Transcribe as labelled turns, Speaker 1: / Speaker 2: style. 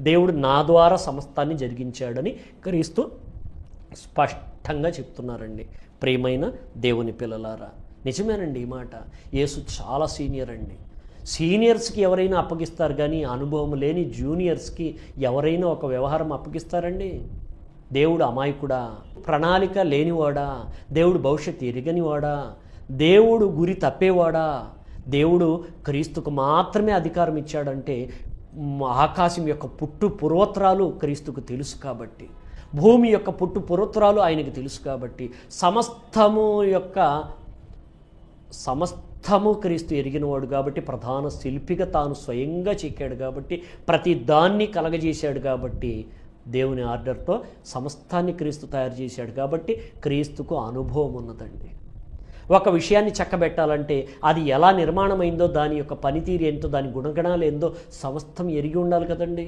Speaker 1: దేవుడు నా ద్వారా సమస్తాన్ని జరిగించాడని క్రీస్తు స్పష్టంగా చెప్తున్నారండి. ప్రేమైన దేవుని పిల్లలారా నిజమేనండి ఈ మాట. యేసు చాలా సీనియర్ అండి. సీనియర్స్కి ఎవరైనా అప్పగిస్తారు కానీ అనుభవం లేని జూనియర్స్కి ఎవరైనా ఒక వ్యవహారం అప్పగిస్తారండి? దేవుడు అమాయకుడా ప్రణాళిక లేనివాడా దేవుడు భవిష్యత్తు ఎరగనివాడా దేవుడు గురి తప్పేవాడా? దేవుడు క్రీస్తుకు మాత్రమే అధికారం ఇచ్చాడంటే ఆకాశం యొక్క పుట్టు పూర్వత్రాలు క్రీస్తుకు తెలుసు కాబట్టి భూమి యొక్క పుట్టు పూర్వత్రాలు ఆయనకు తెలుసు కాబట్టి సమస్తము యొక్క సమస్తము క్రీస్తు ఎరిగినవాడు కాబట్టి ప్రధాన శిల్పిగా తాను స్వయంగా చెక్కాడు కాబట్టి ప్రతి దాన్ని కలగజేశాడు కాబట్టి దేవుని ఆర్డర్తో సమస్తాన్ని క్రీస్తు తయారు చేశాడు కాబట్టి క్రీస్తుకు అనుభవం ఉన్నదండి. ఒక విషయాన్ని చక్కబెట్టాలంటే అది ఎలా నిర్మాణమైందో దాని యొక్క పనితీరు ఏంటో దాని గుణగణాలు ఏందో సమస్తం ఎరిగి ఉండాలి కదండి.